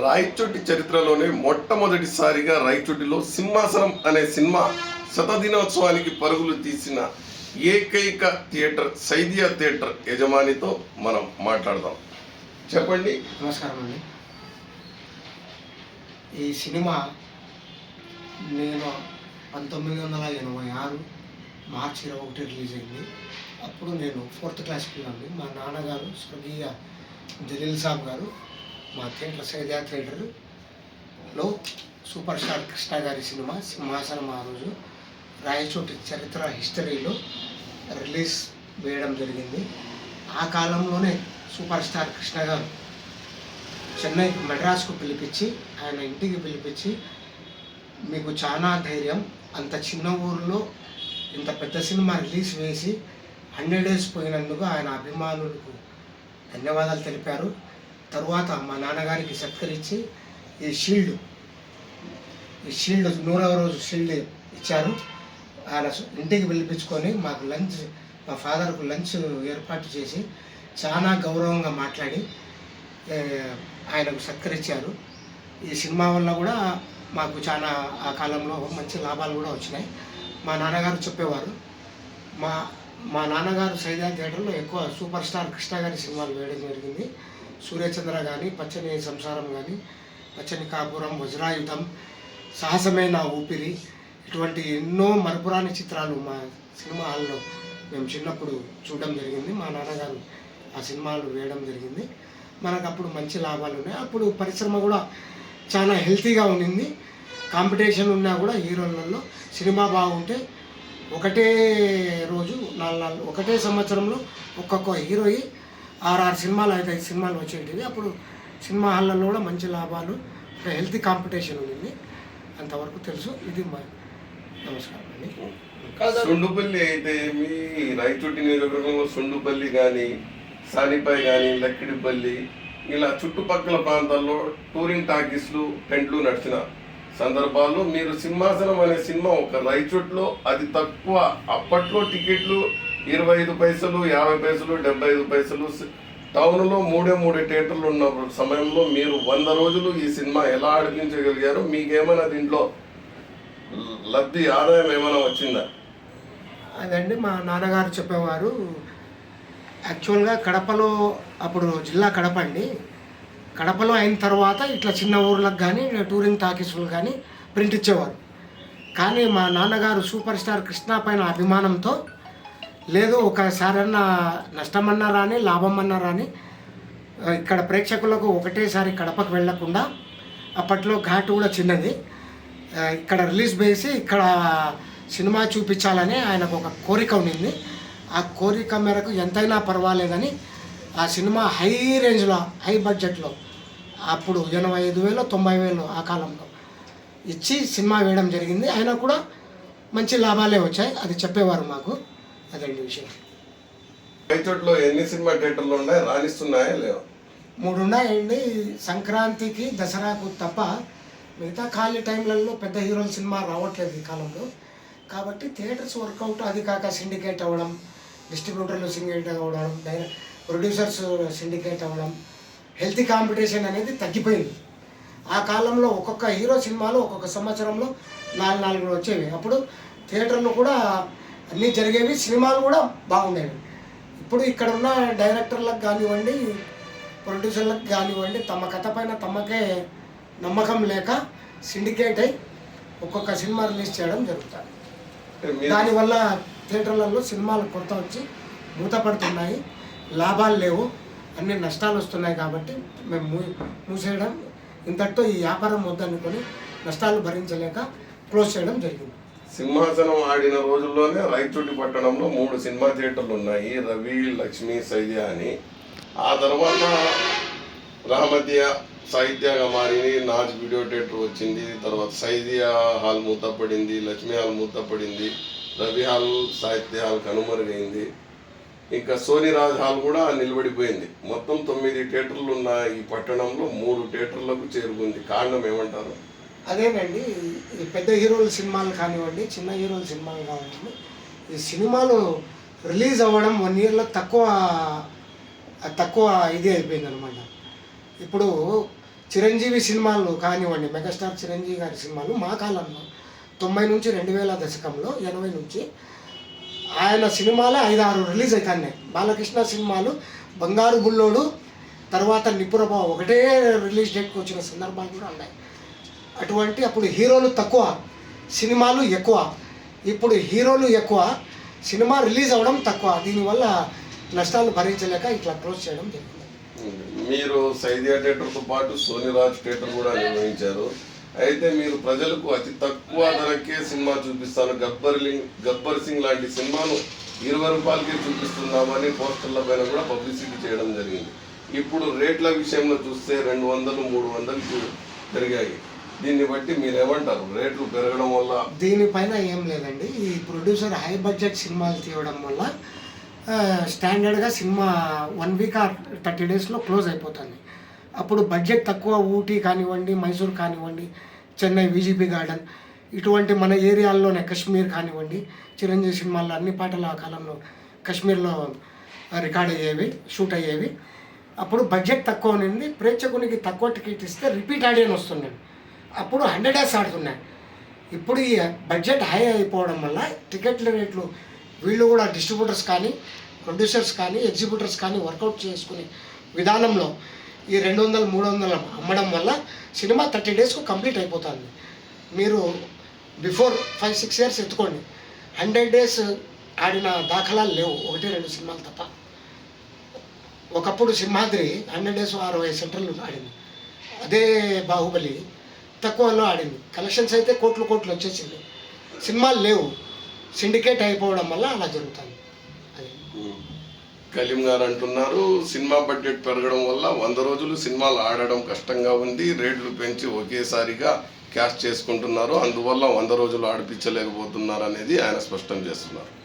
రాయచోటి చరిత్రలోనే మొట్టమొదటిసారిగా రాయచోటిలో సింహాసనం అనే సినిమా శతదినోత్సవానికి పరుగులు తీసిన ఏకైక థియేటర్ సైదియా థియేటర్ యజమానితో మనం మాట్లాడదాం. చెప్పండి. నమస్కారం అండి. ఈ సినిమా నేను పంతొమ్మిది వందల ఎనభై ఆరు మార్చి ఇరవై ఒకటి రిలీజ్ అయింది. అప్పుడు నేను ఫోర్త్ క్లాస్ పిల్లండి. మా నాన్నగారు స్వర్గీయ జలీల్ సాబ్ గారు మా థియేటర్. సైదా థియేటర్లో సూపర్ స్టార్ కృష్ణ గారి సినిమా సింహాసనం ఆ రోజు. రాయచోటి చరిత్ర హిస్టరీలో రిలీజ్ వేయడం జరిగింది. ఆ కాలంలోనే సూపర్ స్టార్ కృష్ణ గారు చెన్నై మెడ్రాస్కు పిలిపించి ఆయన ఇంటికి పిలిపించి మీకు చాలా ధైర్యం. అంత చిన్న ఊరిలో ఇంత పెద్ద సినిమా రిలీజ్ వేసి హండ్రెడ్ డేస్ పోయినందుకు ఆయన అభిమానులకు ధన్యవాదాలు తెలిపారు. తరువాత మా నాన్నగారికి సత్కరించి ఈ షీల్డ్ ఈ షీల్డ్ నూరవ రోజు షీల్డ్ ఇచ్చారు. ఆయన ఇంటికి పిలిపించుకొని మాకు లంచ్ మా ఫాదర్కు లంచ్ ఏర్పాటు చేసి చాలా గౌరవంగా మాట్లాడి ఆయనకు సత్కరించారు. ఈ సినిమా వల్ల కూడా మాకు చాలా ఆ కాలంలో మంచి లాభాలు కూడా వచ్చినాయి. మా నాన్నగారు చెప్పేవారు మా మా నాన్నగారు సైదా థియేటర్లో ఎక్కువ సూపర్ స్టార్ కృష్ణ గారి సినిమాలు వేయడం జరిగింది. సూర్యచంద్ర కానీ పచ్చని సంసారం కానీ పచ్చని కాపురం వజ్రాయుధం సాహసమైన ఊపిరి ఇటువంటి ఎన్నో మరపురాని చిత్రాలు మా సినిమా హాల్లో మేము చిన్నప్పుడు చూడడం జరిగింది. మా నాన్నగారు ఆ సినిమాలు వేయడం జరిగింది. మనకు అప్పుడు మంచి లాభాలు ఉన్నాయి. అప్పుడు పరిశ్రమ కూడా చాలా హెల్తీగా ఉండింది. కాంపిటీషన్ ఉన్నా కూడా హీరోలలో సినిమా బాగుంటే ఒకటే రోజు నాలుగు నాలుగు ఒకటే సంవత్సరంలో ఒక్కొక్క హీరోయి ఆరు సినిమాలు ఐదు ఐదు సినిమాలు వచ్చేటివి. అప్పుడు సినిమా హాళ్ళల్లో కూడా మంచి లాభాలు ఒక హెల్తీ కాంపిటీషన్ ఉండింది. అంతవరకు తెలుసు. ఇది మా నమస్కారం అండి. సుండుపల్లి అయితే మీ రాయచోటి నియోజకవర్గంలో సుండుపల్లి కానీ సానిపాయ్ కానీ లక్కిడిపల్లి ఇలా చుట్టుపక్కల ప్రాంతాల్లో టూరింగ్ టాకీస్లు టెంట్లు నడిచిన సందర్భాల్లో మీరు సింహాసనం అనే సినిమా ఒక రాయచోట్లో అది తక్కువ అప్పట్లో టికెట్లు ఇరవై ఐదు పైసలు యాభై పైసలు డెబ్బై ఐదు పైసలు టౌన్లో మూడే మూడు థియేటర్లు ఉన్న సమయంలో మీరు వంద రోజులు ఈ సినిమా ఎలా ఆడిపించగలిగారు మీకేమైనా దీంట్లో లబ్ధి ఆదాయం ఏమైనా వచ్చిందా? అదండి మా నాన్నగారు చెప్పేవారు. యాక్చువల్గా కడపలో అప్పుడు జిల్లా కడప అండి. కడపలో అయిన తర్వాత ఇట్లా చిన్న ఊర్లకు కానీ టూరింగ్ టాకీసులు కానీ ప్రింట్ ఇచ్చేవారు. కానీ మా నాన్నగారు సూపర్ స్టార్ కృష్ణ పైన అభిమానంతో లేదు ఒకసారన్నా నష్టమన్నా రాని లాభమన్నా రాని ఇక్కడ ప్రేక్షకులకు ఒకటేసారి కడపకు వెళ్ళకుండా అప్పట్లో ఘాటు కూడా చిన్నది. ఇక్కడ రిలీజ్ చేసి ఇక్కడ సినిమా చూపించాలని ఆయనకు ఒక కోరిక ఉండింది. ఆ కోరిక మేరకు ఎంతైనా పర్వాలేదని ఆ సినిమా హై రేంజ్లో హై బడ్జెట్లో అప్పుడు ఎనభై ఐదు వేలు తొంభై వేలు ఆ కాలంలో ఇచ్చి సినిమా వేయడం జరిగింది. అయినా కూడా మంచి లాభాలే వచ్చాయి అది చెప్పేవారు మాకు. అదండి విషయం. ఎన్ని సినిమా థియేటర్లు ఉన్నాయి? రాణిస్తున్నాయా? లేవా? మూడు ఉన్నాయండి సంక్రాంతికి దసరాకు తప్ప మిగతా ఖాళీ టైంలలో పెద్ద హీరోల సినిమా రావట్లేదు ఈ కాలంలో. కాబట్టి థియేటర్స్ వర్కౌట్ అది కాక సిండికేట్ అవ్వడం డిస్ట్రిబ్యూటర్లు సిండికేట్ అవ్వడం ప్రొడ్యూసర్స్ సిండికేట్ అవ్వడం హెల్తీ కాంపిటీషన్ అనేది తగ్గిపోయింది. ఆ కాలంలో ఒక్కొక్క హీరో సినిమాలు ఒక్కొక్క సంవత్సరంలో నాలుగు నాలుగు వచ్చేవి. అప్పుడు థియేటర్లు కూడా అన్నీ జరిగేవి సినిమాలు కూడా బాగుండేవి. ఇప్పుడు ఇక్కడ ఉన్న డైరెక్టర్లకు కానివ్వండి ప్రొడ్యూసర్లకు కానివ్వండి తమ కథ పైన తమకే నమ్మకం లేక సిండికేట్ అయి ఒక్కొక్క సినిమా రిలీజ్ చేయడం జరుగుతుంది. దానివల్ల థియేటర్లలో సినిమాలు కొత్త వచ్చి మూతపడుతున్నాయి లాభాలు లేవు అన్ని నష్టాలు వస్తున్నాయి కాబట్టి మేము మూ మూసేయడం ఇంతటితో ఈ వ్యాపారం వద్దనుకొని నష్టాలు భరించలేక క్లోజ్ చేయడం జరిగింది. సింహాసనం ఆడిన రోజుల్లోనే రాయచోటి పట్టణంలో మూడు సినిమా థియేటర్లు ఉన్నాయి రవి లక్ష్మి సైద్య అని. ఆ తర్వాత రహమతియ సాహిత్యగా మారింది నాజ్ వీడియో థియేటర్ వచ్చింది. తర్వాత సైదియా హాల్ మూతపడింది లక్ష్మీ హాల్ మూతపడింది రవి హాల్ సాహిత్య హాల్ కనుమరుగైంది. ఇంకా సోనిరాజ్ హాల్ కూడా నిలబడిపోయింది. మొత్తం తొమ్మిది థియేటర్లు ఉన్న ఈ పట్టణంలో మూడు థియేటర్లకు చేరుకుంది. కారణం ఏమంటారు? అదేనండి ఈ పెద్ద హీరోల సినిమాలు కానివ్వండి చిన్న హీరోల సినిమాలు కానివ్వండి ఈ సినిమాలు రిలీజ్ అవ్వడం వన్ ఇయర్లో తక్కువ తక్కువ ఇది అయిపోయింది అనమాట ఇప్పుడు చిరంజీవి సినిమాలు కానివ్వండి మెగాస్టార్ చిరంజీవి గారి సినిమాలు మా కాలంలో తొంభై నుంచి రెండు వేల దశకంలో ఎనభై నుంచి ఆయన సినిమాలే ఐదు ఆరు రిలీజ్ అవుతున్నాయి బాలకృష్ణ సినిమాలు బంగారు బుల్లోడు తర్వాత నిపురబా ఒకటే రిలీజ్ డేట్కి వచ్చిన సందర్భాలు కూడా ఉన్నాయి. అటువంటి అప్పుడు హీరోలు తక్కువ సినిమాలు ఎక్కువ. ఇప్పుడు హీరోలు ఎక్కువ సినిమా రిలీజ్ అవ్వడం తక్కువ. దీనివల్ల నష్టాలు భరించలేక ఇట్లా క్లోజ్ చేయడం జరిగింది. మీరు సైదియా థియేటర్తో పాటు సోనిరాజ్ థియేటర్ కూడా నిర్వహించారు. అయితే మీరు ప్రజలకు అతి తక్కువ ధరకే సినిమా చూపిస్తాను గబ్బర్ లింగ్ గబ్బర్ సింగ్ లాంటి సినిమాను ఇరవై రూపాయలకే చూపిస్తున్నామని పోస్టర్ల పైన కూడా పబ్లిసిటీ చేయడం జరిగింది. ఇప్పుడు రేట్ల విషయంలో చూస్తే రెండు వందలు మూడు వందలు పెరిగాయి. దీన్ని బట్టి మీరు ఏమంటారు రేట్లు పెరగడం వల్ల? దీనిపైన ఏం లేదండి. ఈ ప్రొడ్యూసర్ హై బడ్జెట్ సినిమాలు తీయడం వల్ల స్టాండర్డ్గా cinema one week or thirty డేస్లో క్లోజ్ అయిపోతుంది. అప్పుడు బడ్జెట్ తక్కువ ఊటీ కానివ్వండి మైసూర్ కానివ్వండి చెన్నై విజిపి గార్డెన్ ఇటువంటి మన ఏరియాల్లోనే కశ్మీర్ కానివ్వండి చిరంజీవి సినిమాల్లో అన్ని పాటలు ఆ కాలంలో కశ్మీర్లో రికార్డ్ అయ్యేవి షూట్ అయ్యేవి. అప్పుడు బడ్జెట్ తక్కువ ఉండింది. ప్రేక్షకునికి తక్కువ టికెట్ ఇస్తే రిపీట్ ఆడియన్ వస్తుండేది అప్పుడు హండ్రెడ్ డేస్ ఆడుతున్నాయి. ఇప్పుడు ఈ బడ్జెట్ హై అయిపోవడం వల్ల టికెట్ల రేట్లు వీళ్ళు కూడా డిస్ట్రిబ్యూటర్స్ కానీ ప్రొడ్యూసర్స్ కానీ ఎగ్జిబ్యూటర్స్ కానీ వర్కౌట్ చేసుకునే విధానంలో ఈ రెండు వందలు మూడు వందలు అమ్మడం వల్ల సినిమా థర్టీ డేస్కు కంప్లీట్ అయిపోతుంది. మీరు బిఫోర్ ఫైవ్ సిక్స్ ఇయర్స్ ఎత్తుకోండి. హండ్రెడ్ డేస్ ఆడిన దాఖలాలు లేవు. ఒకటి రెండు సినిమాలు తప్ప. ఒకప్పుడు సింహాద్రి హండ్రెడ్ డేస్ అరవై సెంటర్లు ఆడింది. అదే బాహుబలి తక్కువలో ఆడింది. కలెక్షన్స్ అయితే కోట్లు కోట్లు వచ్చేసింది. సినిమాలు లేవు. సిండికేట్ అయిపోవడం వల్ల అలా జరుగుతుంది. అది. కలీం గారు అంటున్నారు సినిమా బడ్జెట్ పెరగడం వల్ల వంద రోజులు సినిమాలు ఆడడం కష్టంగా ఉంది. రేట్లు పెంచి ఒకేసారిగా క్యాష్ చేసుకుంటున్నారు. అందువల్ల వంద రోజులు ఆడిపించలేకపోతున్నారు అనేది ఆయన స్పష్టం చేస్తున్నారు.